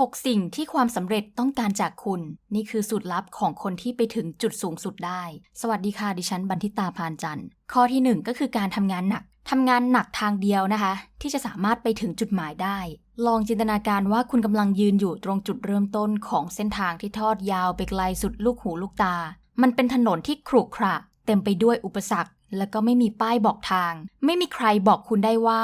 6 สิ่งที่ความสำเร็จต้องการจากคุณ นี่คือสูตรลับของคนที่ไปถึงจุดสูงสุดได้ สวัสดีค่ะ ดิฉันบันทิตาพานจันทร์ ข้อที่ 1 ก็คือการทำงานหนักทำงานหนักทางเดียวนะคะ ที่จะสามารถไปถึงจุดหมายได้ ลองจินตนาการว่าคุณกำลังยืนอยู่ตรงจุดเริ่มต้นของเส้นทางที่ทอดยาวไปไกลสุดลูกหูลูกตา มันเป็นถนนที่ขรุขระ เต็มไปด้วยอุปสรรค แล้วก็ไม่มีป้ายบอกทาง ไม่มีใครบอกคุณได้ว่า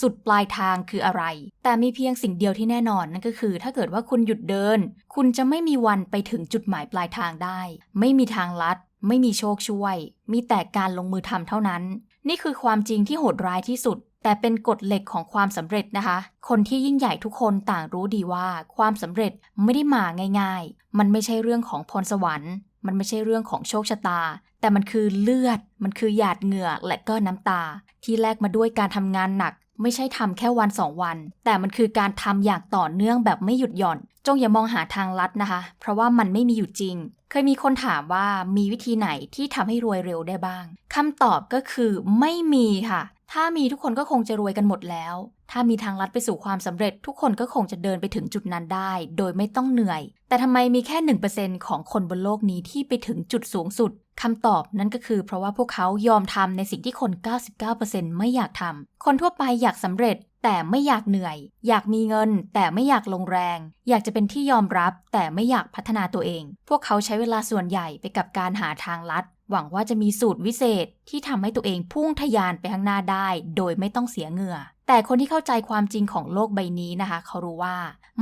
สุดปลายทางคืออะไร แต่มีเพียงสิ่งเดียวที่แน่นอนนั่นก็คือ ถ้าเกิดว่าคุณหยุดเดิน คุณจะไม่มีวันไปถึงจุดหมายปลายทางได้ ไม่มีทางลัด ไม่มีโชคช่วย มีแต่การลงมือทำเท่านั้น นี่คือความจริงที่โหดร้ายที่สุด แต่เป็นกฎเหล็กของความสำเร็จนะคะ คนที่ยิ่งใหญ่ทุกคนต่างรู้ดีว่า ความสำเร็จไม่ได้มาง่าย ๆ มันไม่ใช่เรื่องของพรสวรรค์ มันไม่ใช่เรื่องของโชคชะตา แต่มันคือเลือด มันคือหยาดเหงื่อและก็น้ำตา ที่แลกมาด้วยการทำงานหนัก ไม่ใช่ทำแค่วันสองวัน แต่มันคือการทำอย่างต่อเนื่องแบบไม่หยุดหย่อน จงอย่ามองหาทางลัดนะคะ เพราะว่ามันไม่มีอยู่จริง เคยมีคนถามว่ามีวิธีไหนที่ทำให้รวยเร็วได้บ้างคำตอบก็คือไม่มีค่ะ ถ้ามีทุกคนก็คงจะรวยกันหมดแล้ว ถ้ามีทางลัดไปสู่ความสำเร็จ ทุกคนก็คงจะเดินไปถึงจุดนั้นได้ โดยไม่ต้องเหนื่อย แต่ทำไมมีแค่ 1%ของคนบนโลกนี้ที่ไปถึงจุดสูงสุดคำตอบนั่นก็คือเพราะว่าพวกเขายอมทำในสิ่งที่คน 99%ไม่อยากทำ คนทั่วไปอยากสำเร็จแต่ไม่อยากเหนื่อย อยากมีเงิน แต่ไม่อยากลงแรง อยากจะเป็นที่ยอมรับ แต่ไม่อยากพัฒนาตัวเอง พวกเขาใช้เวลาส่วนใหญ่ไปกับการหาทางลัด หวังว่าจะมีสูตรวิเศษที่ทำให้ตัวเองพุ่งทะยานไปข้างหน้าได้ โดยไม่ต้องเสียเหงื่อ แต่คนที่เข้าใจความจริงของโลกใบนี้นะคะ เขารู้ว่า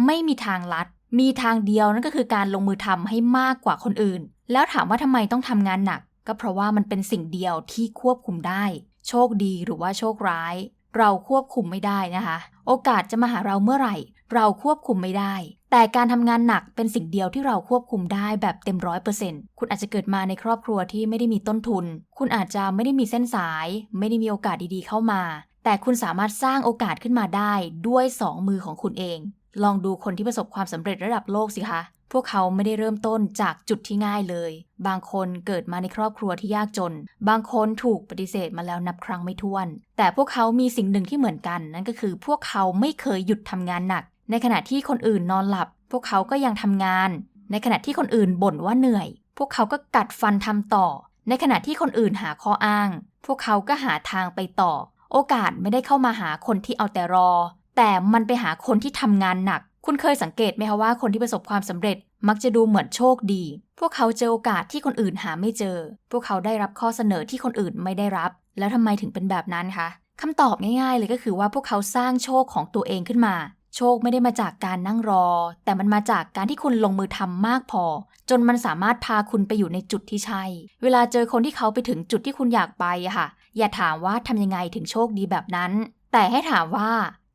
ไม่มีทางลัด มีทางเดียวนั่นก็คือการลงมือทำให้มากกว่าคนอื่น แล้วถามว่าทำไมต้องทำงานหนัก ก็เพราะว่ามันเป็นสิ่งเดียวที่ควบคุมได้ โชคดีหรือว่าโชคร้าย เราควบคุมไม่ได้นะคะ โอกาสจะมาหาเราเมื่อไหร่ เราควบคุมไม่ได้ แต่การทำงานหนักเป็นสิ่งเดียวที่เราควบคุมได้แบบเต็มร้อยเปอร์เซ็นต์คุณอาจจะเกิดมาในครอบครัวที่ไม่ได้มีต้นทุน คุณอาจจะไม่ได้มีเส้นสาย ไม่ได้มีโอกาสดีๆเข้ามา แต่คุณสามารถสร้างโอกาสขึ้นมาได้ด้วยสองมือของคุณเอง ลองดูคนที่ประสบความสำเร็จระดับโลกสิคะ พวกเขาไม่ได้เริ่มต้นจากจุดที่ง่ายเลย บางคนเกิดมาในครอบครัวที่ยากจน บางคนถูกปฏิเสธมาแล้วนับครั้งไม่ถ้วน แต่พวกเขามีสิ่งหนึ่งที่เหมือนกัน นั่นก็คือพวกเขาไม่เคยหยุดทำงานหนัก ในขณะที่คนอื่นนอนหลับ พวกเขาก็ยังทำงาน ในขณะที่คนอื่นบ่นว่าเหนื่อย พวกเขาก็กัดฟันทำต่อ ในขณะที่คนอื่นหาข้ออ้าง พวกเขาก็หาทางไปต่อ โอกาสไม่ได้เข้ามาหาคนที่เอาแต่รอ แต่มันไปหาคนที่ทำงานหนัก คุณเคยสังเกตไหมคะว่าคนที่ประสบความสำเร็จมักจะดูเหมือนโชคดี พวกเขาเจอโอกาสที่คนอื่นหาไม่เจอ พวกเขาได้รับข้อเสนอที่คนอื่นไม่ได้รับ แล้วทำไมถึงเป็นแบบนั้นคะคำตอบง่ายๆเลยก็คือว่าพวกเขาสร้างโชคของตัวเองขึ้นมา โชคไม่ได้มาจากการนั่งรอ แต่มันมาจากการที่คุณลงมือทำมากพอ จนมันสามารถพาคุณไปอยู่ในจุดที่ใช่ เวลาเจอคนที่เขาไปถึงจุดที่คุณอยากไปอะค่ะ อย่าถามว่าทำยังไงถึงโชคดีแบบนั้น แต่ให้ถามว่า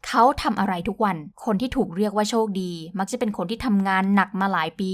เขาทำอะไรทุกวัน คนที่ถูกเรียกว่าโชคดี มักจะเป็นคนที่ทำงานหนักมาหลายปี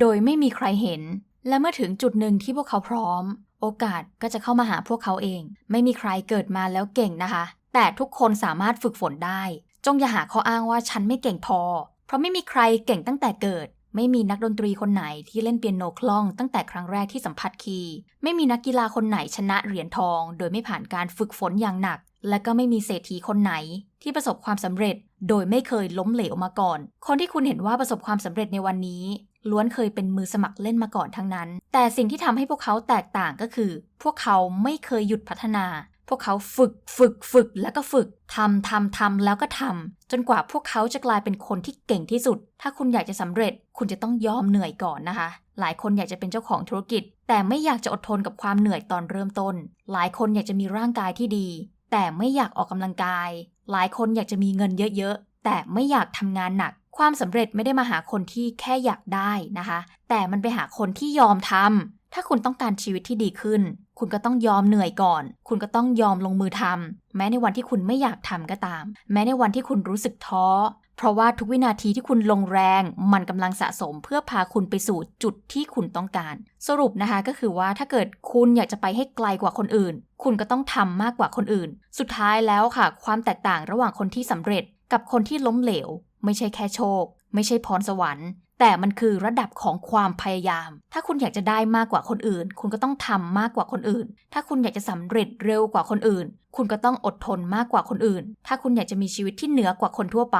โดยไม่มีใครเห็น และเมื่อถึงจุดหนึ่งที่พวกเขาพร้อม โอกาสก็จะเข้ามาหาพวกเขาเอง ไม่มีใครเกิดมาแล้วเก่งนะคะ แต่ทุกคนสามารถฝึกฝนได้ จงอย่าหาข้ออ้างว่าฉันไม่เก่งพอ เพราะไม่มีใครเก่งตั้งแต่เกิด ไม่มีนักดนตรีคนไหนที่เล่นเปียโนคล่องตั้งแต่ครั้งแรกที่สัมผัสคีย์ไม่มีนักกีฬาคนไหนชนะเหรียญทอง โดยไม่ผ่านการฝึกฝนอย่างหนัก และก็ไม่มีเศรษฐีคนไหน ที่ประสบความสำเร็จ โดยไม่เคยล้มเหลวมาก่อน คนที่คุณเห็นว่าประสบความสำเร็จในวันนี้ ล้วนเคยเป็นมือสมัครเล่นมาก่อนทั้งนั้น แต่สิ่งที่ทำให้พวกเขาแตกต่างก็คือ พวกเขาไม่เคยหยุดพัฒนา พวกเขาฝึกฝึกฝึกแล้วก็ฝึกทำทำทำแล้วก็ทำจนกว่าพวกเขาจะกลายเป็นคนที่เก่งที่สุด ถ้าคุณอยากจะสำเร็จ คุณจะต้องยอมเหนื่อยก่อนนะคะ หลายคนอยากจะเป็นเจ้าของธุรกิจ แต่ไม่อยากจะอดทนกับความเหนื่อยตอนเริ่มต้น หลายคนอยากจะมีร่างกายที่ดี แต่ไม่อยากออกกำลังกาย หลายคนอยากจะมีเงินเยอะๆ แต่ไม่อยากทำงานหนักความสำเร็จไม่ได้มาหาคนที่แค่อยากได้นะคะ แต่มันไปหาคนที่ยอมทำถ้าคุณต้องการชีวิตที่ดีขึ้น คุณก็ต้องยอมเหนื่อยก่อน คุณก็ต้องยอมลงมือทำแม้ในวันที่คุณไม่อยากทำก็ตาม แม้ในวันที่คุณรู้สึกท้อ เพราะว่าทุกวินาทีที่คุณลงแรง มันกำลังสะสมเพื่อพาคุณไปสู่จุดที่คุณต้องการ สรุปนะคะก็คือว่าถ้าเกิดคุณอยากจะไปให้ไกลกว่าคนอื่น คุณก็ต้องทำมากกว่าคนอื่น สุดท้ายแล้วค่ะ ความแตกต่างระหว่างคนที่สำเร็จกับคนที่ล้มเหลว ไม่ใช่แค่โชค ไม่ใช่พรสวรรค์ แต่มันคือระดับของความพยายาม ถ้าคุณอยากจะได้มากกว่าคนอื่น คุณก็ต้องทำมากกว่าคนอื่น ถ้าคุณอยากจะสำเร็จเร็วกว่าคนอื่น คุณก็ต้องอดทนมากกว่าคนอื่น ถ้าคุณอยากจะมีชีวิตที่เหนือกว่าคนทั่วไป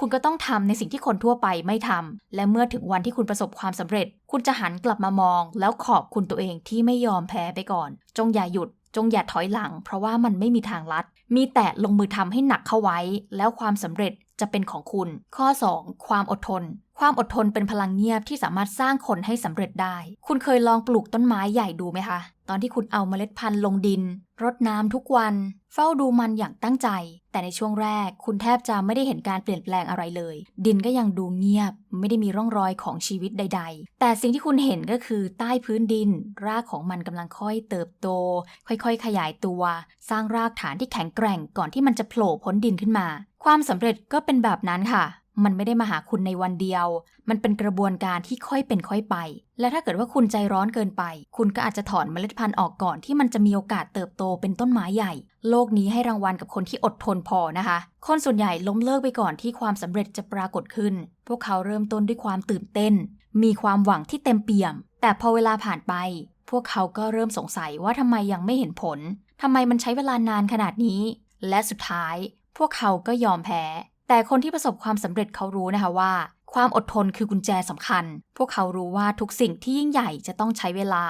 คุณก็ต้องทำในสิ่งที่คนทั่วไปไม่ทำและเมื่อถึงวันที่คุณประสบความสำเร็จ คุณจะหันกลับมามอง แล้วขอบคุณตัวเองที่ไม่ยอมแพ้ไปก่อน จงอย่าหยุดจงอย่าถอยหลัง เพราะว่ามันไม่มีทางลัด มีแต่ลงมือทำให้หนักเข้าไว้ แล้วความสำเร็จ จะเป็นของคุณ ข้อ 2 ความอดทน ความอดทนเป็นพลังเงียบที่สามารถสร้างคนให้สำเร็จได้ คุณเคยลองปลูกต้นไม้ใหญ่ดูไหมคะ ตอนที่คุณเอาเมล็ดพันธุ์ลงดิน รดน้ำทุกวัน เฝ้าดูมันอย่างตั้งใจ แต่ในช่วงแรก คุณแทบจะไม่ได้เห็นการเปลี่ยนแปลงอะไรเลย ดินก็ยังดูเงียบ ไม่ได้มีร่องรอยของชีวิตใด ๆ แต่สิ่งที่คุณเห็นก็คือใต้พื้นดิน รากของมันกำลังค่อยเติบโต ค่อยๆ ขยายตัว สร้างรากฐานที่แข็งแกร่งก่อนที่มันจะโผล่พ้นดินขึ้นมา ความสำเร็จก็เป็นแบบนั้นค่ะ มันไม่ได้มาหาคุณในวันเดียว มันเป็นกระบวนการที่ค่อยเป็นค่อยไป และถ้าเกิดว่าคุณใจร้อนเกินไป คุณก็อาจจะถอนเมล็ดพันธุ์ออกก่อนที่มันจะมีโอกาสเติบโตเป็นต้นไม้ใหญ่ โลกนี้ให้รางวัลกับคนที่อดทนพอนะคะ คนส่วนใหญ่ล้มเลิกไปก่อนที่ความสำเร็จจะปรากฏขึ้น พวกเขาเริ่มต้นด้วยความตื่นเต้น มีความหวังที่เต็มเปี่ยม แต่พอเวลาผ่านไป พวกเขาก็เริ่มสงสัยว่าทำไมยังไม่เห็นผลทำไมมันใช้เวลานานขนาดนี้ และสุดท้าย พวกเขาก็ยอมแพ้ แต่คนที่ประสบความสำเร็จเขารู้นะคะว่า ความอดทนคือกุญแจสำคัญ พวกเขารู้ว่าทุกสิ่งที่ยิ่งใหญ่จะต้องใช้เวลา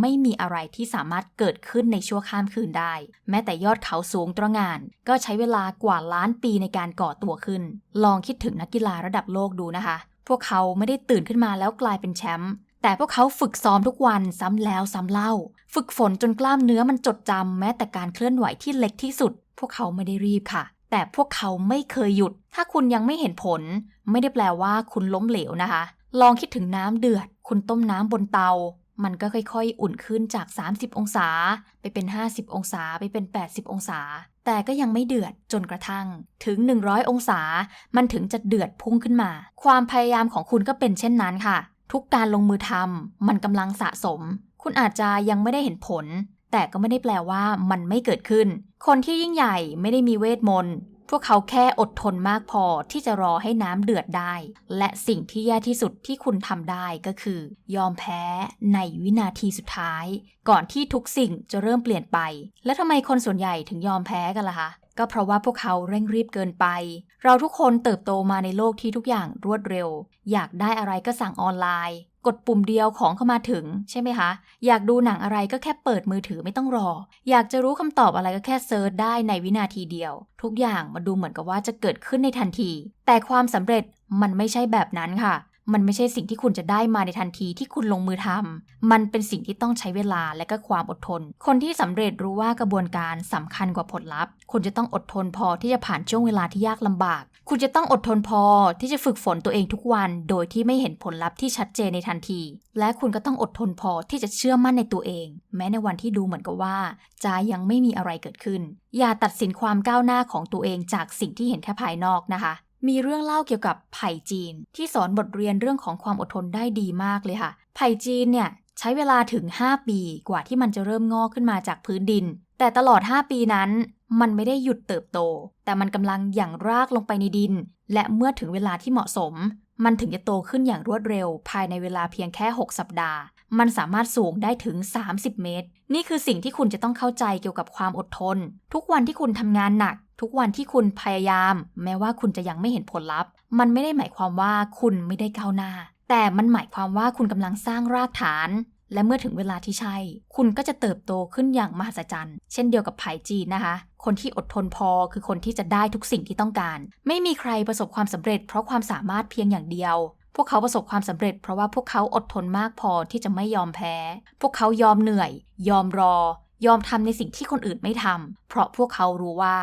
ไม่มีอะไรที่สามารถเกิดขึ้นในชั่วข้ามคืนได้ แม้แต่ยอดเขาสูงตระหง่าน ก็ใช้เวลากว่าล้านปีในการก่อตัวขึ้น ลองคิดถึงนักกีฬาระดับโลกดูนะคะ พวกเขาไม่ได้ตื่นขึ้นมาแล้วกลายเป็นแชมป์แต่พวกเขาฝึกซ้อมทุกวันซ้ำแล้วซ้ำเล่า ฝึกฝนจนกล้ามเนื้อมันจดจำแม้แต่การเคลื่อนไหวที่เล็กที่สุด พวกเขาไม่ได้รีบค่ะ แต่พวกเขาไม่เคยหยุด ถ้าคุณยังไม่เห็นผล ไม่ได้แปลว่าคุณล้มเหลวนะคะ ลองคิดถึงน้ำเดือด คุณต้มน้ำบนเตา มันก็ค่อยๆ อุ่นขึ้นจาก 30 องศา ไปเป็น 50 องศา ไปเป็น 80 องศา แต่ก็ยังไม่เดือดจนกระทั่ง ถึง 100 องศา มันถึงจะเดือดพุ่งขึ้นมา ความพยายามของคุณก็เป็นเช่นนั้นค่ะ ทุกการลงมือทำมันกำลังสะสม คุณอาจจะยังไม่ได้เห็นผล แต่ก็ไม่ได้แปลว่ามันไม่เกิดขึ้น คนที่ยิ่งใหญ่ไม่ได้มีเวทมนต์พวกเขาแค่อดทนมากพอที่จะรอให้น้ำเดือดได้ และสิ่งที่แย่ที่สุดที่คุณทำได้ก็คือ ยอมแพ้ในวินาทีสุดท้าย ก่อนที่ทุกสิ่งจะเริ่มเปลี่ยนไป และทำไมคนส่วนใหญ่ถึงยอมแพ้กันล่ะคะก็เพราะว่าพวกเขาเร่งรีบเกินไป เราทุกคนเติบโตมาในโลกที่ทุกอย่างรวดเร็ว อยากได้อะไรก็สั่งออนไลน์ กดปุ่มเดียวของเข้ามาถึงใช่ไหมคะ อยากดูหนังอะไรก็แค่เปิดมือถือไม่ต้องรอ อยากจะรู้คำตอบอะไรก็แค่เซิร์ชได้ในวินาทีเดียว ทุกอย่างมาดูเหมือนกับว่าจะเกิดขึ้นในทันที แต่ความสำเร็จมันไม่ใช่แบบนั้นค่ะ มันไม่ใช่สิ่งที่คุณจะได้มาในทันทีที่คุณลงมือทำมันเป็นสิ่งที่ต้องใช้เวลาและก็ความอดทน คนที่สำเร็จรู้ว่ากระบวนการสำคัญกว่าผลลัพธ์ คุณจะต้องอดทนพอที่จะผ่านช่วงเวลาที่ยากลำบาก คุณจะต้องอดทนพอที่จะฝึกฝนตัวเองทุกวัน โดยที่ไม่เห็นผลลัพธ์ที่ชัดเจนในทันที และคุณก็ต้องอดทนพอที่จะเชื่อมั่นในตัวเอง แม้ในวันที่ดูเหมือนกับว่าจะยังไม่มีอะไรเกิดขึ้น อย่าตัดสินความก้าวหน้าของตัวเองจากสิ่งที่เห็นแค่ภายนอกนะคะ มีเรื่องเล่าเกี่ยวกับไผ่จีน ที่สอนบทเรียนเรื่องของความอดทนได้ดีมากเลยค่ะ ไผ่จีนเนี่ยใช้เวลาถึง 5 ปีกว่าที่มันจะเริ่มงอกขึ้นมาจากพื้นดิน แต่ตลอด 5 ปีนั้น มันไม่ได้หยุดเติบโต แต่มันกำลังหยั่งรากลงไปในดิน และเมื่อถึงเวลาที่เหมาะสม มันถึงจะโตขึ้นอย่างรวดเร็ว ภายในเวลาเพียงแค่ 6 สัปดาห์ มันสามารถสูงได้ถึง 30 เมตร นี่คือสิ่งที่คุณจะต้องเข้าใจเกี่ยวกับความอดทน ทุกวันที่คุณทำงานหนัก ทุกวันที่คุณพยายาม แม้ว่าคุณจะยังไม่เห็นผลลัพธ์ มันไม่ได้หมายความว่าคุณไม่ได้ก้าวหน้า แต่มันหมายความว่าคุณกำลังสร้างรากฐาน และเมื่อถึงเวลาที่ใช่ คุณก็จะเติบโตขึ้นอย่างมหัศจรรย์ เช่นเดียวกับไผ่จีนนะคะ คนที่อดทนพอคือคนที่จะได้ทุกสิ่งที่ต้องการ ไม่มีใครประสบความสำเร็จ เพราะความสามารถเพียงอย่างเดียว พวกเขาประสบความสำเร็จ เพราะว่าพวกเขาอดทนมากพอที่จะไม่ยอมแพ้ พวกเขายอมเหนื่อย ยอมรอ ยอมทำในสิ่งที่คนอื่นไม่ทำเพราะพวกเขารู้ว่า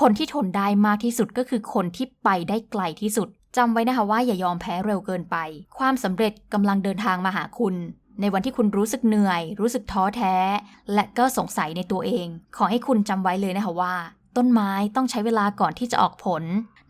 คนที่ทนได้มากที่สุดก็คือคนที่ไปได้ไกลที่สุดจำไว้นะคะว่าอย่ายอมแพ้เร็วเกินไป ความสำเร็จกำลังเดินทางมาหาคุณ ในวันที่คุณรู้สึกเหนื่อย รู้สึกท้อแท้ และก็สงสัยในตัวเอง ขอให้คุณจำไว้เลยนะคะว่า ต้นไม้ต้องใช้เวลาก่อนที่จะออกผล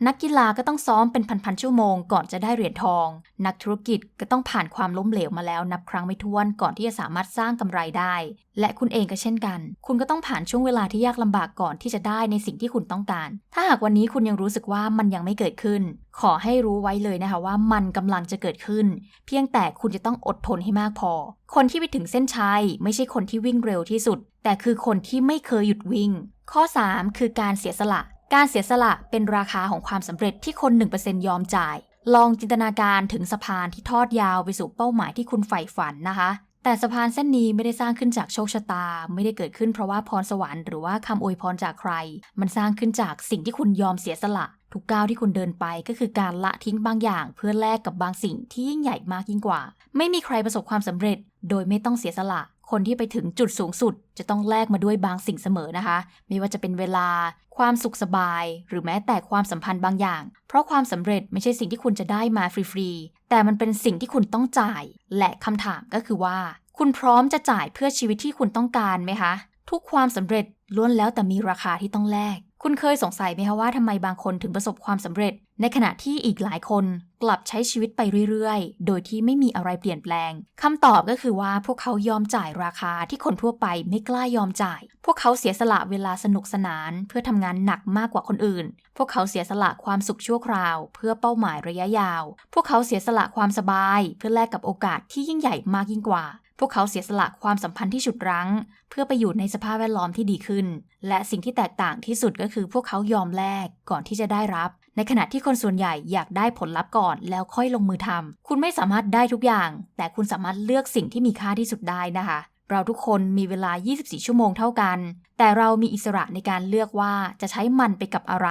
นักกีฬาก็ต้องซ้อมเป็นพันๆชั่วโมงก่อนจะได้เหรียญทอง นักธุรกิจก็ต้องผ่านความล้มเหลวมาแล้วนับครั้งไม่ถ้วนก่อนที่จะสามารถสร้างกำไรได้ และคุณเองก็เช่นกัน คุณก็ต้องผ่านช่วงเวลาที่ยากลำบากก่อนที่จะได้ในสิ่งที่คุณต้องการ ถ้าหากวันนี้คุณยังรู้สึกว่ามันยังไม่เกิดขึ้น ขอให้รู้ไว้เลยนะคะว่ามันกำลังจะเกิดขึ้น เพียงแต่คุณจะต้องอดทนให้มากพอ คนที่ไปถึงเส้นชัยไม่ใช่คนที่วิ่งเร็วที่สุด แต่คือคนที่ไม่เคยหยุดวิ่ง ข้อ 3 คือการเสียสละ การเสียสละเป็นราคาของความสำเร็จที่คน 1%ยอมจ่าย ลองจินตนาการถึงสะพานที่ทอดยาวไปสู่เป้าหมายที่คุณใฝ่ฝันนะคะ แต่สะพานเส้นนี้ไม่ได้สร้างขึ้นจากโชคชะตา ไม่ได้เกิดขึ้นเพราะว่าพรสวรรค์หรือว่าคำอวยพรจากใคร มันสร้างขึ้นจากสิ่งที่คุณยอมเสียสละ ทุกก้าวที่คุณเดินไปก็คือการละทิ้งบางอย่าง เพื่อแลกกับบางสิ่งที่ยิ่งใหญ่มากยิ่งกว่า ไม่มีใครประสบความสำเร็จ โดยไม่ต้องเสียสละ คนที่ไปถึงจุดสูงสุด จะต้องแลกมาด้วยบางสิ่งเสมอนะคะ ไม่ว่าจะเป็นเวลา ความสุขสบาย หรือแม้แต่ความสัมพันธ์บางอย่าง เพราะความสำเร็จไม่ใช่สิ่งที่คุณจะได้มาฟรีๆ แต่มันเป็นสิ่งที่คุณต้องจ่าย และคำถามก็คือว่า คุณพร้อมจะจ่ายเพื่อชีวิตที่คุณต้องการไหมคะ ทุกความสำเร็จล้วนแล้วแต่มีราคาที่ต้องแลกคุณเคยสงสัยไหมคะว่าทำไมบางคนถึงประสบความสำเร็จ ในขณะที่อีกหลายคนกลับใช้ชีวิตไปเรื่อยๆ โดยที่ไม่มีอะไรเปลี่ยนแปลงคำตอบก็คือว่าพวกเขายอมจ่ายราคาที่คนทั่วไปไม่กล้ายอมจ่าย พวกเขาเสียสละเวลาสนุกสนาน เพื่อทำงานหนักมากกว่าคนอื่น พวกเขาเสียสละความสุขชั่วคราว เพื่อเป้าหมายระยะยาว พวกเขาเสียสละความสบาย เพื่อแลกกับโอกาสที่ยิ่งใหญ่มากยิ่งกว่า พวกเขาเสียสละความสัมพันธ์ที่ฉุดรั้ง เพื่อไปอยู่ในสภาพแวดล้อมที่ดีขึ้น และสิ่งที่แตกต่างที่สุดก็คือพวกเขายอมแลกก่อนที่จะได้รับ ในขณะที่คนส่วนใหญ่อยากได้ผลลัพธ์ก่อน แล้วค่อยลงมือทำคุณไม่สามารถได้ทุกอย่าง แต่คุณสามารถเลือกสิ่งที่มีค่าที่สุดได้นะคะ เราทุกคนมีเวลา 24 ชั่วโมงเท่ากัน แต่เรามีอิสระในการเลือกว่าจะใช้มันไปกับอะไร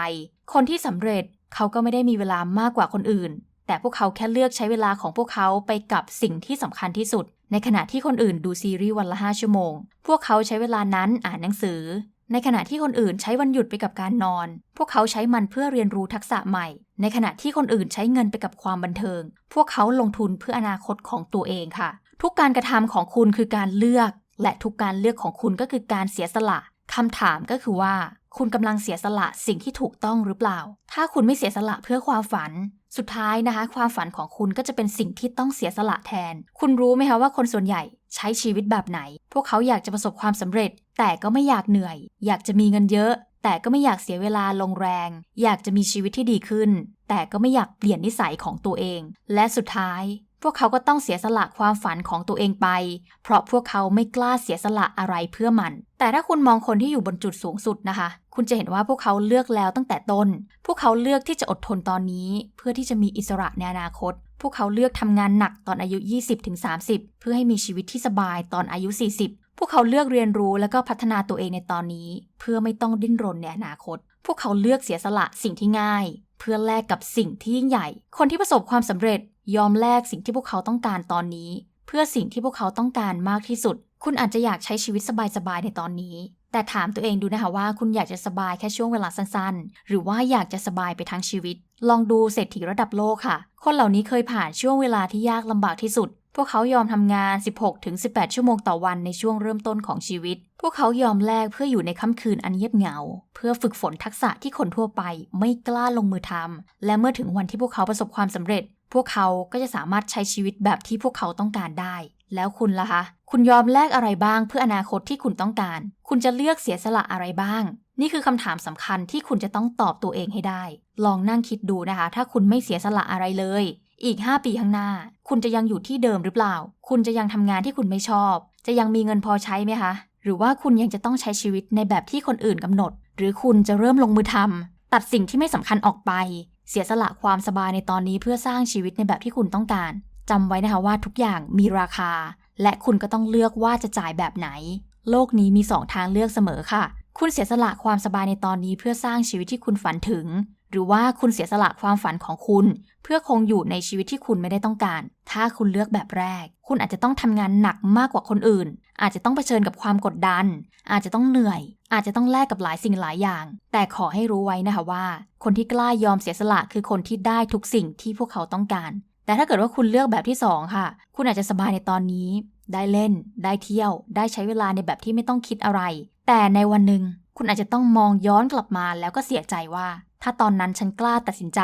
คนที่สำเร็จเขาก็ไม่ได้มีเวลามากกว่าคนอื่น แต่พวกเขาแค่เลือกใช้เวลาของพวกเขาไปกับสิ่งที่สำคัญที่สุด ในขณะที่คนอื่นดูซีรีส์วันละ 5 ชั่วโมง พวกเขาใช้เวลานั้นอ่านหนังสือ ในขณะที่คนอื่นใช้วันหยุดไปกับการนอน พวกเขาใช้มันเพื่อเรียนรู้ทักษะใหม่ ในขณะที่คนอื่นใช้เงินไปกับความบันเทิง พวกเขาลงทุนเพื่ออนาคตของตัวเองค่ะ ทุกการกระทำของคุณคือการเลือก และทุกการเลือกของคุณก็คือการเสียสละคำถามก็คือว่า คุณกำลังเสียสละสิ่งที่ถูกต้องหรือเปล่า ถ้าคุณไม่เสียสละเพื่อความฝัน สุดท้ายนะคะ ความฝันของคุณก็จะเป็นสิ่งที่ต้องเสียสละแทน คุณรู้ไหมคะว่าคนส่วนใหญ่ใช้ชีวิตแบบไหน พวกเขาอยากจะประสบความสำเร็จ แต่ก็ไม่อยากเหนื่อย อยากจะมีเงินเยอะ แต่ก็ไม่อยากเสียเวลาลงแรง อยากจะมีชีวิตที่ดีขึ้น แต่ก็ไม่อยากเปลี่ยนนิสัยของตัวเอง และสุดท้าย พวกเขาก็ต้องเสียสละความฝันของตัวเองไป เพราะพวกเขาไม่กล้าเสียสละอะไรเพื่อมัน แต่ถ้าคุณมองคนที่อยู่บนจุดสูงสุดนะคะ คุณจะเห็นว่าพวกเขาเลือกแล้วตั้งแต่ต้น พวกเขาเลือกที่จะอดทนตอนนี้ เพื่อที่จะมีอิสระในอนาคต พวกเขาเลือกทำงานหนักตอนอายุ 20-30 เพื่อให้มีชีวิตที่สบายตอนอายุ 40พวกเขาเลือกเรียนรู้แล้วก็พัฒนาตัวเองในตอนนี้ เพื่อไม่ต้องดิ้นรนในอนาคต พวกเขาเลือกเสียสละสิ่งที่ง่าย เพื่อแลกกับสิ่งที่ยิ่งใหญ่ คนที่ประสบความสำเร็จ ยอมแลกสิ่งที่พวกเขาต้องการตอนนี้ เพื่อสิ่งที่พวกเขาต้องการมากที่สุด คุณอาจจะอยากใช้ชีวิตสบายๆในตอนนี้ แต่ถามตัวเองดูนะคะว่าคุณอยากจะสบายแค่ช่วงเวลาสั้นๆ หรือว่าอยากจะสบายไปทั้งชีวิต ลองดูเศรษฐีระดับโลกค่ะ คนเหล่านี้เคยผ่านช่วงเวลาที่ยากลำบากที่สุดพวกเขายอมทำงาน 16-18 ชั่วโมงต่อวันในช่วงเริ่มต้นของชีวิต พวกเขายอมแลกเพื่ออยู่ในค่ำคืนอันเงียบเหงา เพื่อฝึกฝนทักษะที่คนทั่วไปไม่กล้าลงมือทำ และเมื่อถึงวันที่พวกเขาประสบความสำเร็จ พวกเขาก็จะสามารถใช้ชีวิตแบบที่พวกเขาต้องการได้ แล้วคุณล่ะคะ คุณยอมแลกอะไรบ้างเพื่ออนาคตที่คุณต้องการ คุณจะเลือกเสียสละอะไรบ้าง นี่คือคำถามสำคัญที่คุณจะต้องตอบตัวเองให้ได้ ลองนั่งคิดดูนะคะ ถ้าคุณไม่เสียสละอะไรเลย อีก 5 ปีข้างหน้า คุณจะยังอยู่ที่เดิมหรือเปล่า คุณจะยังทำงานที่คุณไม่ชอบ จะยังมีเงินพอใช้ไหมคะ หรือว่าคุณยังจะต้องใช้ชีวิตในแบบที่คนอื่นกำหนด หรือคุณจะเริ่มลงมือทำตัดสิ่งที่ไม่สำคัญออกไป เสียสละความสบายในตอนนี้เพื่อสร้างชีวิตในแบบที่คุณต้องการจำไว้นะคะว่าทุกอย่างมีราคา และคุณก็ต้องเลือกว่าจะจ่ายแบบไหน โลกนี้มีสองทางเลือกเสมอค่ะ คุณเสียสละความสบายในตอนนี้เพื่อสร้างชีวิตที่คุณฝันถึง หรือว่าคุณเสียสละความฝันของคุณ เพื่อคงอยู่ในชีวิตที่คุณไม่ได้ต้องการ ถ้าคุณเลือกแบบแรก คุณอาจจะต้องทำงานหนักมากกว่าคนอื่น อาจจะต้องเผชิญกับความกดดัน อาจจะต้องเหนื่อย อาจจะต้องแลกกับหลายสิ่งหลายอย่าง แต่ขอให้รู้ไว้นะคะว่า คนที่กล้ายอมเสียสละคือคนที่ได้ทุกสิ่งที่พวกเขาต้องการ แต่ถ้าเกิดว่าคุณเลือกแบบที่สองค่ะ คุณอาจจะสบายในตอนนี้ ได้เล่น ได้เที่ยว ได้ใช้เวลาในแบบที่ไม่ต้องคิดอะไร แต่ในวันหนึ่งคุณอาจจะต้องมองย้อนกลับมาแล้วก็เสียใจว่า ถ้าตอนนั้นฉันกล้าตัดสินใจ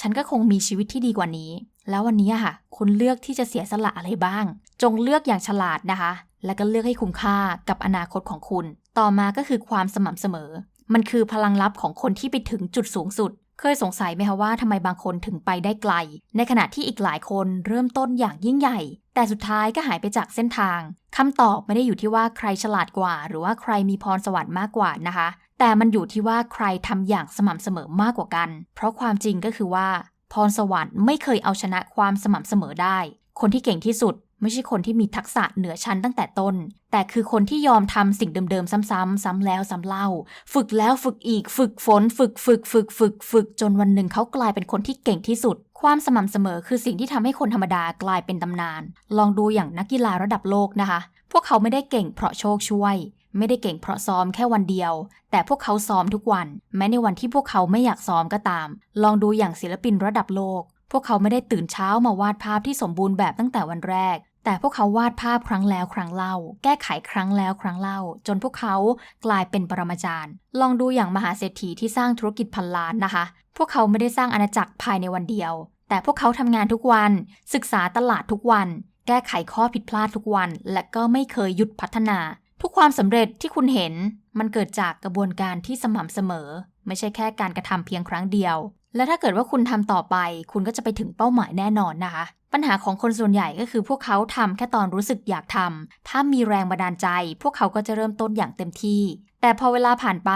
ฉันก็คงมีชีวิตที่ดีกว่านี้ แล้ววันนี้ค่ะ คุณเลือกที่จะเสียสละอะไรบ้าง จงเลือกอย่างฉลาดนะคะ และก็เลือกให้คุ้มค่ากับอนาคตของคุณ ต่อมาก็คือความสม่ำเสมอ มันคือพลังลับของคนที่ไปถึงจุดสูงสุด เคยสงสัยไหมคะว่าทำไมบางคนถึงไปได้ไกล ในขณะที่อีกหลายคนเริ่มต้นอย่างยิ่งใหญ่ แต่สุดท้ายก็หายไปจากเส้นทางคำตอบไม่ได้อยู่ที่ว่าใครฉลาดกว่า หรือว่าใครมีพรสวรรค์มากกว่านะคะ แต่มันอยู่ที่ว่าใครทำอย่างสม่ำเสมอมากกว่ากัน เพราะความจริงก็คือว่า พรสวรรค์ไม่เคยเอาชนะความสม่ำเสมอได้ คนที่เก่งที่สุดไม่ใช่คนที่มีทักษะเหนือชั้นตั้งแต่ต้น แต่คือคนที่ยอมทำสิ่งเดิมๆ ซ้ำๆ ซ้ำแล้วซ้ำเล่า ฝึกแล้วฝึกอีก ฝึกฝน ฝึกฝึก ฝึก ฝึก ฝึก จนวันหนึ่งเขากลายเป็นคนที่เก่งที่สุด ความสม่ำเสมอคือสิ่งที่ทำให้คนธรรมดากลายเป็นตำนาน ลองดูอย่างนักกีฬาระดับโลกนะคะ พวกเขาไม่ได้เก่งเพราะโชคช่วย ไม่ได้เก่งเพราะซ้อมแค่วันเดียว แต่พวกเขาซ้อมทุกวัน แม้ในวันที่พวกเขาไม่อยากซ้อมก็ตาม ลองดูอย่างศิลปินระดับโลก พวกเขาไม่ได้ตื่นเช้ามาวาดภาพที่สมบูรณ์แบบตั้งแต่วันแรก แต่พวกเขาวาดภาพครั้งแล้วครั้งเล่า แก้ไขครั้งแล้วครั้งเล่า จนพวกเขากลายเป็นปรมาจารย์ ลองดูอย่างมหาเศรษฐีที่สร้างธุรกิจพันล้านนะคะ พวกเขาไม่ได้สร้างอาณาจักรภายในวันเดียว แต่พวกเขาทำงานทุกวัน ศึกษาตลาดทุกวัน แก้ไขข้อผิดพลาดทุกวัน และก็ไม่เคยหยุดพัฒนา ทุกความสำเร็จที่คุณเห็นมันเกิดจากกระบวนการที่สม่ำเสมอ ไม่ใช่แค่การกระทำเพียงครั้งเดียว และถ้าเกิดว่าคุณทำต่อไป คุณก็จะไปถึงเป้าหมายแน่นอนนะคะ ปัญหาของคนส่วนใหญ่ก็คือพวกเขาทำแค่ตอนรู้สึกอยากทำถ้ามีแรงบันดาลใจ พวกเขาก็จะเริ่มต้นอย่างเต็มที่ แต่พอเวลาผ่านไป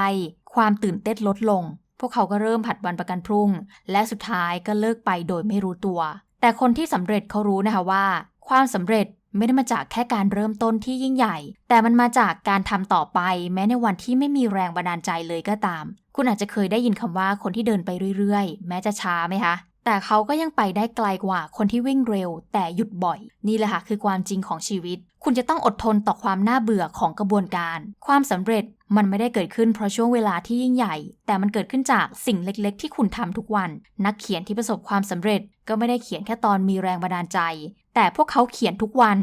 ความตื่นเต้นลดลง พวกเขาก็เริ่มผัดวันประกันพรุ่ง และสุดท้ายก็เลิกไปโดยไม่รู้ตัว แต่คนที่สำเร็จเขารู้นะคะว่า ความสำเร็จ ไม่ได้มาจากแค่การเริ่มต้นที่ยิ่งใหญ่ แต่มันมาจากการทำต่อไป แม้ในวันที่ไม่มีแรงบันดาลใจเลยก็ตาม คุณอาจจะเคยได้ยินคำว่าคนที่เดินไปเรื่อยๆ แม้จะช้าไหมคะ แต่เขาก็ยังไปได้ไกลกว่าคนที่วิ่งเร็ว แต่หยุดบ่อย นี่แหละค่ะคือความจริงของชีวิต คุณจะต้องอดทนต่อความน่าเบื่อของกระบวนการ ความสำเร็จมันไม่ได้เกิดขึ้นเพราะช่วงเวลาที่ยิ่งใหญ่ แต่มันเกิดขึ้นจากสิ่งเล็กๆ ที่คุณทำทุกวัน นักเขียนที่ประสบความสำเร็จ ก็ไม่ได้เขียนแค่ตอนมีแรงบันดาลใจ แต่พวกเขาเขียนทุกวัน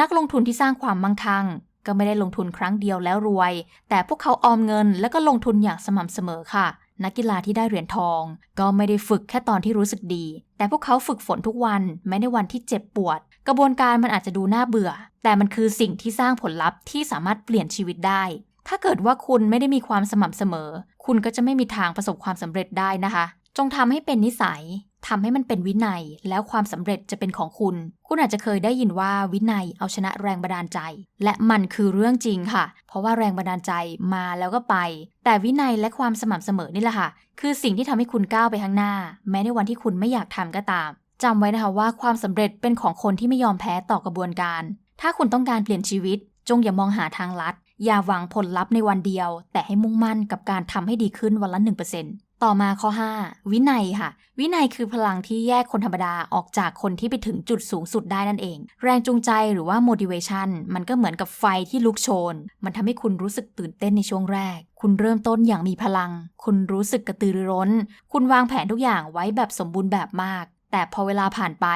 นักลงทุนที่สร้างความมั่งคั่ง ก็ไม่ได้ลงทุนครั้งเดียวแล้วรวย แต่พวกเขาออมเงินแล้วก็ลงทุนอย่างสม่ำเสมอค่ะ นักกีฬาที่ได้เหรียญทอง ก็ไม่ได้ฝึกแค่ตอนที่รู้สึกดี แต่พวกเขาฝึกฝนทุกวันแม้ในวันที่เจ็บปวด กระบวนการมันอาจจะดูน่าเบื่อ แต่มันคือสิ่งที่สร้างผลลัพธ์ที่สามารถเปลี่ยนชีวิตได้ถ้าเกิดว่าคุณไม่ได้มีความสม่ำเสมอ คุณก็จะไม่มีทางประสบความสำเร็จได้นะคะ จงทำให้เป็นนิสัย ทำให้มันเป็นวินัย แล้วความสำเร็จจะเป็นของคุณ คุณอาจจะเคยได้ยินว่าวินัยเอาชนะแรงบันดาลใจ และมันคือเรื่องจริงค่ะ เพราะว่าแรงบันดาลใจมาแล้วก็ไป แต่วินัยและความสม่ำเสมอนี่แหละค่ะ คือสิ่งที่ทำให้คุณก้าวไปข้างหน้า แม้ในวันที่คุณไม่อยากทำก็ตามจำไว้นะคะว่าความสำเร็จเป็นของคนที่ไม่ยอมแพ้ต่อกระบวนการ ถ้าคุณต้องการเปลี่ยนชีวิต จงอย่ามองหาทางลัด อย่าหวังผลลัพธ์ในวันเดียว แต่ให้มุ่งมั่นกับการทำให้ดีขึ้นวันละ1% ต่อมาข้อ 5 วินัยค่ะ วินัยคือพลังที่แยกคนธรรมดาออกจากคนที่ไปถึงจุดสูงสุดได้นั่นเอง แรงจูงใจหรือว่า motivation มันก็เหมือนกับไฟที่ลุกโชน มันทำให้คุณรู้สึกตื่นเต้นในช่วงแรก คุณเริ่มต้นอย่างมีพลัง คุณรู้สึกกระตือรือร้น คุณวางแผนทุกอย่างไว้แบบสมบูรณ์แบบมาก แต่พอเวลาผ่านไป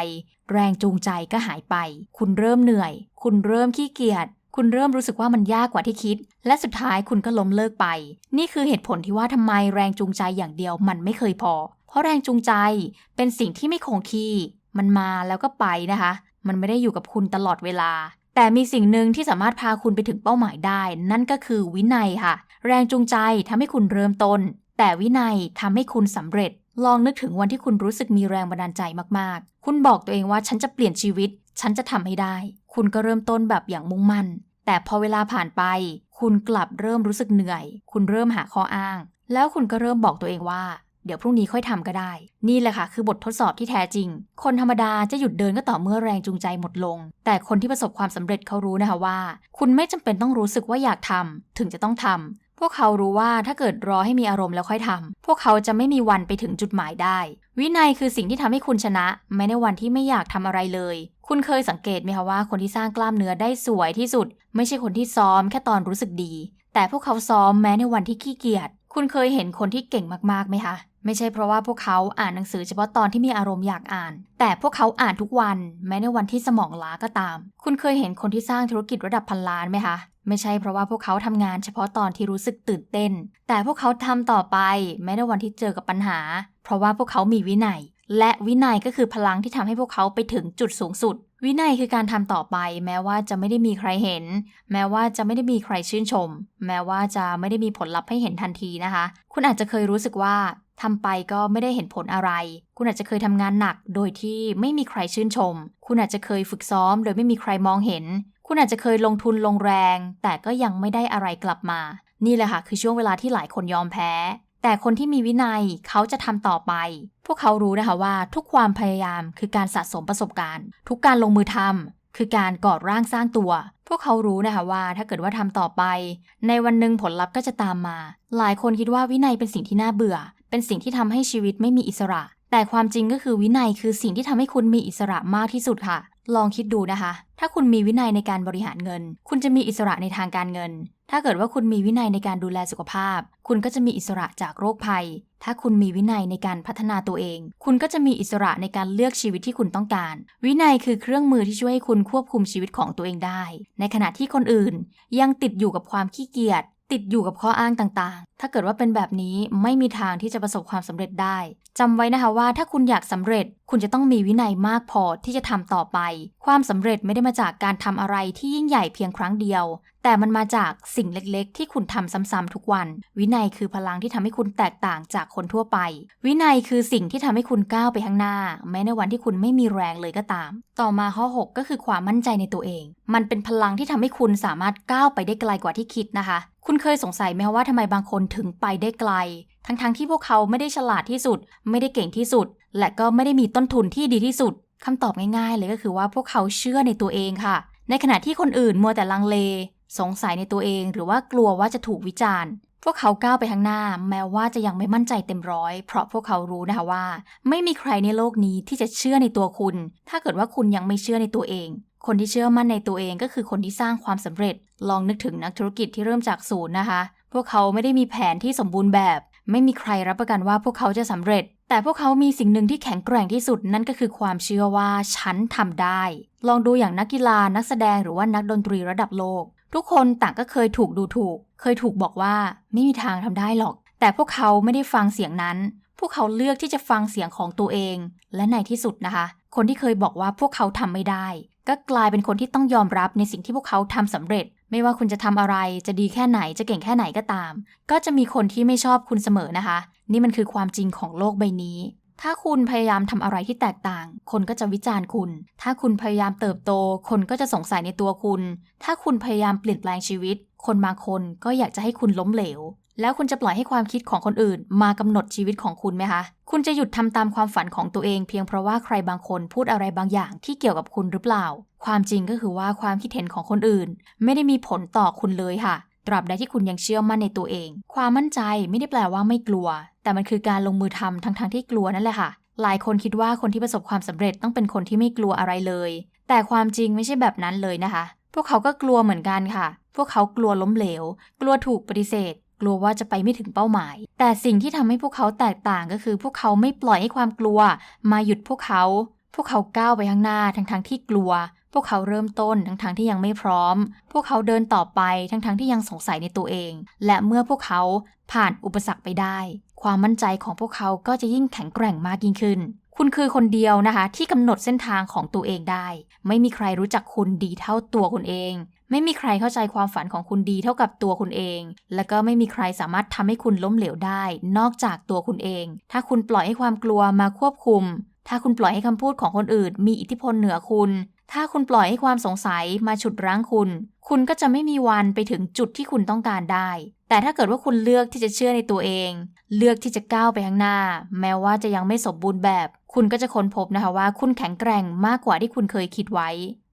แรงจูงใจก็หายไป คุณเริ่มเหนื่อย คุณเริ่มขี้เกียจ คุณเริ่มรู้สึกว่ามันยากกว่าที่คิด และสุดท้ายคุณก็ล้มเลิกไป นี่คือเหตุผลที่ว่าทำไมแรงจูงใจอย่างเดียวมันไม่เคยพอ เพราะแรงจูงใจเป็นสิ่งที่ไม่คงที่ มันมาแล้วก็ไปนะคะ มันไม่ได้อยู่กับคุณตลอดเวลา แต่มีสิ่งหนึ่งที่สามารถพาคุณไปถึงเป้าหมายได้ นั่นก็คือวินัยค่ะ แรงจูงใจทำให้คุณเริ่มต้น แต่วินัยทำให้คุณสำเร็จ ลองนึกถึงวันที่คุณรู้สึกมีแรงบันดาลใจมากๆ คุณบอกตัวเองว่าฉันจะเปลี่ยนชีวิต ฉันจะทำให้ได้ คุณก็เริ่มต้นแบบอย่างมุ่งมั่น แต่พอเวลาผ่านไป คุณกลับเริ่มรู้สึกเหนื่อย คุณเริ่มหาข้ออ้าง แล้วคุณก็เริ่มบอกตัวเองว่า เดี๋ยวพรุ่งนี้ค่อยทำก็ได้ นี่แหละค่ะ คือบททดสอบที่แท้จริง คนธรรมดาจะหยุดเดินก็ต่อเมื่อแรงจูงใจหมดลง แต่คนที่ประสบความสำเร็จเขารู้นะคะว่า คุณไม่จำเป็นต้องรู้สึกว่าอยากทำถึงจะต้องทำ พวกเขารู้ว่าถ้าเกิดรอให้มีอารมณ์แล้วค่อยทำพวกเขาจะไม่มีวันไปถึงจุดหมายได้ วินัยคือสิ่งที่ทำให้คุณชนะแม้ในวันที่ไม่อยากทำอะไรเลย คุณเคยสังเกตไหมคะว่าคนที่สร้างกล้ามเนื้อได้สวยที่สุด ไม่ใช่คนที่ซ้อมแค่ตอนรู้สึกดี แต่พวกเขาซ้อมแม้ในวันที่ขี้เกียจ คุณเคยเห็นคนที่เก่งมากๆไหมคะไม่ใช่เพราะว่าพวกเขาอ่านหนังสือเฉพาะตอนที่มีอารมณ์อยากอ่าน แต่พวกเขาอ่านทุกวัน แม้ในวันที่สมองล้าก็ตาม คุณเคยเห็นคนที่สร้างธุรกิจระดับพันล้านไหมคะ ไม่ใช่เพราะว่าพวกเขาทำงานเฉพาะตอนที่รู้สึกตื่นเต้น แต่พวกเขาทำต่อไปแม้ในวันที่เจอกับปัญหา เพราะว่าพวกเขามีวินัย และวินัยก็คือพลังที่ทำให้พวกเขาไปถึงจุดสูงสุด วินัยคือการทำต่อไป แม้ว่าจะไม่ได้มีใครเห็น แม้ว่าจะไม่ได้มีใครชื่นชม แม้ว่าจะไม่ได้มีผลลัพธ์ให้เห็นทันทีนะคะ คุณอาจจะเคยรู้สึกว่าทำไปก็ไม่ได้เห็นผลอะไร คุณอาจจะเคยทำงานหนัก โดยที่ไม่มีใครชื่นชม คุณอาจจะเคยฝึกซ้อม โดยไม่มีใครมองเห็น คุณอาจจะเคยลงทุนลงแรง แต่ก็ยังไม่ได้อะไรกลับมา นี่แหละค่ะคือช่วงเวลาที่หลายคนยอมแพ้ แต่คนที่มีวินัยเขาจะทำต่อไป พวกเขารู้นะคะว่าทุกความพยายามคือการสะสมประสบการณ์ ทุกการลงมือทำคือการก่อร่างสร้างตัว พวกเขารู้นะคะว่าถ้าเกิดว่าทำต่อไป ในวันหนึ่งผลลัพธ์ก็จะตามมา หลายคนคิดว่าวินัยเป็นสิ่งที่น่าเบื่อ เป็นสิ่งที่ทำให้ชีวิตไม่มีอิสระแต่ความจริงก็คือวินัยคือสิ่งที่ทำให้คุณมีอิสระมากที่สุดค่ะ ลองคิดดูนะคะ ถ้าคุณมีวินัยในการบริหารเงิน คุณจะมีอิสระในทางการเงิน ถ้าเกิดว่าคุณมีวินัยในการดูแลสุขภาพ คุณก็จะมีอิสระจากโรคภัย ถ้าคุณมีวินัยในการพัฒนาตัวเอง คุณก็จะมีอิสระในการเลือกชีวิตที่คุณต้องการ วินัยคือเครื่องมือที่ช่วยให้คุณควบคุมชีวิตของตัวเองได้ ในขณะที่คนอื่น ยังติดอยู่กับความขี้เกียจ ติดอยู่กับข้ออ้างต่างๆ ถ้าเกิดว่าเป็นแบบนี้ไม่มีทางที่จะประสบความสำเร็จได้จำไว้นะคะว่าถ้าคุณอยากสำเร็จ คุณจะต้องมีวินัยมากพอที่จะทำต่อไป ความสำเร็จไม่ได้มาจากการทำอะไรที่ยิ่งใหญ่เพียงครั้งเดียว แต่มันมาจากสิ่งเล็กๆ ที่คุณทำซ้ำๆทุกวัน วินัยคือพลังที่ทำให้คุณแตกต่างจากคนทั่วไป วินัยคือสิ่งที่ทำให้คุณก้าวไปข้างหน้า แม้ในวันที่คุณไม่มีแรงเลยก็ตาม ต่อมาข้อ 6 ก็คือความมั่นใจในตัวเอง มันเป็นพลังที่ทำให้คุณสามารถก้าวไปได้ไกลกว่าที่คิดนะคะคุณเคยสงสัยไหมคะว่าทำไมบางคนถึงไปได้ไกล ทั้งๆทที่พวกเขาไม่ได้ฉลาดที่สุด ไม่ได้เก่งที่สุด และก็ไม่ได้มีต้นทุนที่ดีที่สุดคำตอบง่ายๆ เลยก็คือว่าพวกเขาเชื่อในตัวเองค่ะ ในขณะที่คนอื่นมัวแต่ลังเล สงสัยในตัวเอง หรือว่ากลัวว่าจะถูกวิจารณ์ พวกเขาก้าวไปข้างหน้า แม้ว่าจะยังไม่มั่นใจเต็มร้อย เพราะพวกเขารู้นะคะว่า ไม่มีใครในโลกนี้ที่จะเชื่อในตัวคุณ ถ้าเกิดว่าคุณยังไม่เชื่อในตัวเอง คนที่เชื่อมั่นในตัวเองก็คือคนที่สร้างความสำเร็จ ลองนึกถึงนักธุรกิจที่เริ่มจากศูนย์นะคะ พวกเขาไม่ได้มีแผนที่สมบูรณ์แบบ ไม่มีใครรับประกันว่าพวกเขาจะสำเร็จ แต่พวกเขามีสิ่งหนึ่งที่แข็งแกร่งที่สุดนั่นก็คือความเชื่อว่าฉันทำได้ ลองดูอย่างนักกีฬานักแสดงหรือว่านักดนตรีระดับโลก ทุกคนต่างก็เคยถูกดูถูก เคยถูกบอกว่าไม่มีทางทำได้หรอก แต่พวกเขาไม่ได้ฟังเสียงนั้น พวกเขาเลือกที่จะฟังเสียงของตัวเอง และในที่สุดนะคะ คนที่เคยบอกว่าพวกเขาทำไม่ได้ ก็กลายเป็นคนที่ต้องยอมรับในสิ่งที่พวกเขาทำสำเร็จ ไม่ว่าคุณจะทำอะไรจะดีแค่ไหนจะเก่งแค่ไหนก็ตาม ก็จะมีคนที่ไม่ชอบคุณเสมอนะคะ นี่มันคือความจริงของโลกใบนี้ ถ้าคุณพยายามทำอะไรที่แตกต่าง คนก็จะวิจารณ์คุณ ถ้าคุณพยายามเติบโต คนก็จะสงสัยในตัวคุณ ถ้าคุณพยายามเปลี่ยนแปลงชีวิต คนบางคนก็อยากจะให้คุณล้มเหลว แล้วคุณจะปล่อยให้ความคิดของคนอื่น มากำหนดชีวิตของคุณไหมคะ คุณจะหยุดทำตามความฝันของตัวเอง เพียงเพราะว่าใครบางคนพูดอะไรบางอย่างที่เกี่ยวกับคุณหรือเปล่า ความจริงก็คือว่าความคิดเห็นของคนอื่น ไม่ได้มีผลต่อคุณเลยค่ะ ตราบใดที่คุณยังเชื่อมั่นในตัวเอง ความมั่นใจไม่ได้แปลว่าไม่กลัว แต่มันคือการลงมือทำทั้งๆทที่กลัวนั่นแหละค่ะ หลายคนคิดว่าคนที่ประสบความสำเร็จต้องเป็นคนที่ไม่กลัวอะไรเลย แต่ความจริงไม่ใช่แบบนั้นเลยนะคะ พวกเขาก็กลัวเหมือนกันค่ะ พวกเขากลัวล้มเหลว กลัวถูกปฏิเสธ กลัวว่าจะไปไม่ถึงเป้าหมาย แต่สิ่งที่ทำให้พวกเขาแตกต่างก็คือ พวกเขาไม่ปล่อยให้ความกลัว มาหยุดพวกเขา พวกเขาก้าวไปข้างหน้าทั้งๆทที่กลัว พวกเขาเริ่มต้นทั้งๆทที่ยังไม่พร้อม พวกเขาเดินต่อไปทั้งๆทที่ยังสงสัยในตัวเอง และเมื่อพวกเขาผ่านอุปสรรคไปได้ ความมั่นใจของพวกเขาก็จะยิ่งแข็งแกร่งมากยิ่งขึ้นคุณคือคนเดียวนะคะ ที่กำหนดเส้นทางของตัวเองได้ ไม่มีใครรู้จักคุณดีเท่าตัวคุณเอง ไม่มีใครเข้าใจความฝันของคุณดีเท่ากับตัวคุณเอง และก็ไม่มีใครสามารถทำให้คุณล้มเหลวได้ นอกจากตัวคุณเอง ถ้าคุณปล่อยให้ความกลัวมาควบคุม ถ้าคุณปล่อยให้คำพูดของคนอื่น มีอิทธิพลเหนือคุณ ถ้าคุณปล่อยให้ความสงสัยมาฉุดรั้งคุณ คุณก็จะไม่มีวันไปถึงจุดที่คุณต้องการได้ แต่ถ้าเกิดว่าคุณเลือกที่จะเชื่อในตัวเอง เลือกที่จะก้าวไปข้างหน้า แม้ว่าจะยังไม่สมบูรณ์แบบ คุณก็จะค้นพบนะคะว่า คุณแข็งแกร่งมากกว่าที่คุณเคยคิดไว้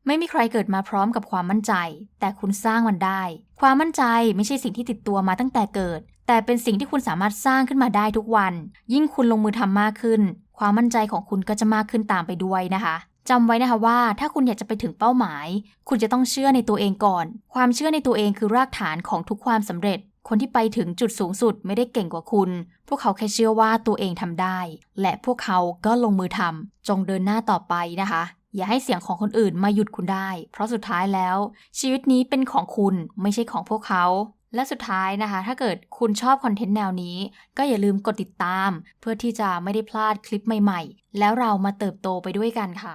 ไม่มีใครเกิดมาพร้อมกับความมั่นใจ แต่คุณสร้างมันได้ ความมั่นใจไม่ใช่สิ่งที่ติดตัวมาตั้งแต่เกิด แต่เป็นสิ่งที่คุณสามารถสร้างขึ้นมาได้ทุกวัน ยิ่งคุณลงมือทำมากขึ้น ความมั่นใจของคุณก็จะมากขึ้นตามไปด้วยนะคะจำไว้นะคะว่าถ้าคุณอยากจะไปถึงเป้าหมาย คุณจะต้องเชื่อในตัวเองก่อน ความเชื่อในตัวเองคือรากฐานของทุกความสำเร็จ คนที่ไปถึงจุดสูงสุดไม่ได้เก่งกว่าคุณ พวกเขาแค่เชื่อว่าตัวเองทำได้ และพวกเขาก็ลงมือทำจงเดินหน้าต่อไปนะคะ อย่าให้เสียงของคนอื่นมาหยุดคุณได้ เพราะสุดท้ายแล้ว ชีวิตนี้เป็นของคุณไม่ใช่ของพวกเขาและสุดท้ายนะคะ ถ้าเกิดคุณชอบคอนเทนต์แนวนี้ ก็อย่าลืมกดติดตาม เพื่อที่จะไม่ได้พลาดคลิปใหม่ ๆ แล้วเรามาเติบโตไปด้วยกันค่ะ